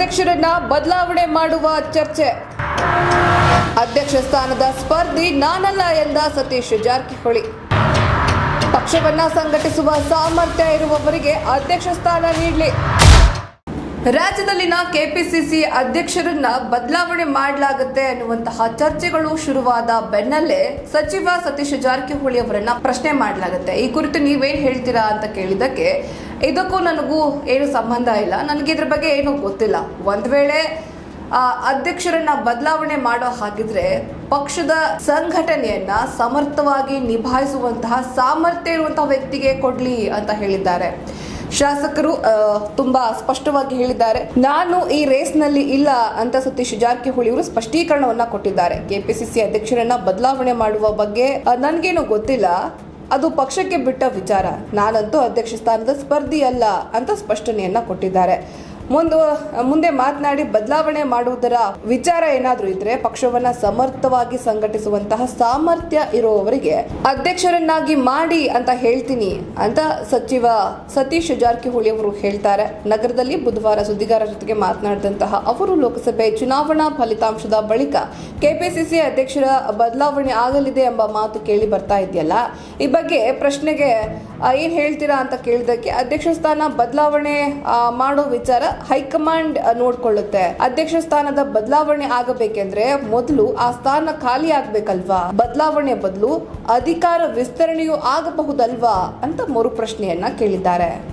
ಅಧ್ಯಕ್ಷರನ್ನ ಬದಲಾವಣೆ ಮಾಡುವ ಚರ್ಚೆ. ಅಧ್ಯಕ್ಷ ಸ್ಥಾನದ ಸ್ಪರ್ಧಿ ನಾನಲ್ಲ ಎಂದ ಸತೀಶ್ ಜಾರಕಿಹೊಳಿ. ಪಕ್ಷವನ್ನ ಸಂಘಟಿಸುವ ಸಾಮರ್ಥ್ಯ ಇರುವವರಿಗೆ ಅಧ್ಯಕ್ಷ ಸ್ಥಾನ ನೀಡಲಿ. ರಾಜ್ಯದಲ್ಲಿನ ಕೆಪಿಸಿಸಿ ಅಧ್ಯಕ್ಷರನ್ನ ಬದಲಾವಣೆ ಮಾಡಲಾಗುತ್ತೆ ಅನ್ನುವಂತಹ ಚರ್ಚೆಗಳು ಶುರುವಾದ ಬೆನ್ನಲ್ಲೇ ಸಚಿವ ಸತೀಶ್ ಜಾರಕಿಹೊಳಿ ಅವರನ್ನ ಪ್ರಶ್ನೆ ಮಾಡಲಾಗುತ್ತೆ. ಈ ಕುರಿತು ನೀವೇನ್ ಹೇಳ್ತೀರಾ ಅಂತ ಕೇಳಿದಕ್ಕೆ ಇದಕ್ಕೂ ನನಗೂ ಏನು ಸಂಬಂಧ ಇಲ್ಲ. ನನಗೆ ಇದ್ರ ಬಗ್ಗೆ ಏನೂ ಗೊತ್ತಿಲ್ಲ. ಒಂದ್ ವೇಳೆ ಅಧ್ಯಕ್ಷರನ್ನ ಬದಲಾವಣೆ ಮಾಡೋ ಹಾಗಿದ್ರೆ ಪಕ್ಷದ ಸಂಘಟನೆಯನ್ನ ಸಮರ್ಥವಾಗಿ ನಿಭಾಯಿಸುವಂತಹ ಸಾಮರ್ಥ್ಯ ಇರುವಂತಹ ವ್ಯಕ್ತಿಗೆ ಕೊಡ್ಲಿ ಅಂತ ಹೇಳಿದ್ದಾರೆ. ಶಾಸಕರು ತುಂಬಾ ಸ್ಪಷ್ಟವಾಗಿ ಹೇಳಿದ್ದಾರೆ. ನಾನು ಈ ರೇಸ್ನಲ್ಲಿ ಇಲ್ಲ ಅಂತ ಸತೀಶ್ ಜಾರಕಿಹೊಳಿ ಅವರು ಸ್ಪಷ್ಟೀಕರಣವನ್ನ ಕೊಟ್ಟಿದ್ದಾರೆ. ಕೆಪಿಸಿಸಿ ಅಧ್ಯಕ್ಷರನ್ನ ಬದಲಾವಣೆ ಮಾಡುವ ಬಗ್ಗೆ ನನ್ಗೇನು ಗೊತ್ತಿಲ್ಲ. ಅದು ಪಕ್ಷಕ್ಕೆ ಬಿಟ್ಟ ವಿಚಾರ. ನಾನಂತೂ ಅಧ್ಯಕ್ಷ ಸ್ಥಾನದ ಸ್ಪರ್ಧಿ ಅಲ್ಲ ಅಂತ ಸ್ಪಷ್ಟನೆಯನ್ನ ಕೊಟ್ಟಿದ್ದಾರೆ. ಮುಂದೆ ಮುಂದೆ ಮಾತನಾಡಿ ಬದಲಾವಣೆ ಮಾಡುವುದರ ವಿಚಾರ ಏನಾದರೂ ಇದ್ರೆ ಪಕ್ಷವನ್ನ ಸಮರ್ಥವಾಗಿ ಸಂಘಟಿಸುವಂತಹ ಸಾಮರ್ಥ್ಯ ಇರುವವರಿಗೆ ಅಧ್ಯಕ್ಷರನ್ನಾಗಿ ಮಾಡಿ ಅಂತ ಹೇಳ್ತೀನಿ ಅಂತ ಸಚಿವ ಸತೀಶ್ ಜಾರಕಿಹೊಳಿ ಅವರು ಹೇಳ್ತಾರೆ. ನಗರದಲ್ಲಿ ಬುಧವಾರ ಸುದ್ದಿಗಾರರ ಜೊತೆಗೆ ಮಾತನಾಡಿದಂತಹ ಅವರು ಲೋಕಸಭೆ ಚುನಾವಣಾ ಫಲಿತಾಂಶದ ಬಳಿಕ ಕೆಪಿಸಿಸಿ ಅಧ್ಯಕ್ಷರ ಬದಲಾವಣೆ ಆಗಲಿದೆ ಎಂಬ ಮಾತು ಕೇಳಿ ಬರ್ತಾ ಇದೆಯಲ್ಲ, ಈ ಬಗ್ಗೆ ಪ್ರಶ್ನೆಗೆ ಏನು ಹೇಳ್ತೀರಾ ಅಂತ ಕೇಳಿದಕ್ಕೆ ಅಧ್ಯಕ್ಷ ಸ್ಥಾನ ಬದಲಾವಣೆ ಮಾಡೋ ವಿಚಾರ ಹೈಕಮಾಂಡ್ ನೋಡ್ಕೊಳ್ಳುತ್ತೆ. ಅಧ್ಯಕ್ಷ ಸ್ಥಾನದ ಬದಲಾವಣೆ ಆಗಬೇಕೆಂದ್ರೆ ಮೊದಲು ಆ ಸ್ಥಾನ ಖಾಲಿ ಆಗ್ಬೇಕಲ್ವಾ? ಬದಲಾವಣೆ ಬದಲು ಅಧಿಕಾರ ವಿಸ್ತರಣೆಯೂ ಆಗಬಹುದಲ್ವಾ ಅಂತ ಮರು ಪ್ರಶ್ನೆಯನ್ನ ಕೇಳಿದ್ದಾರೆ.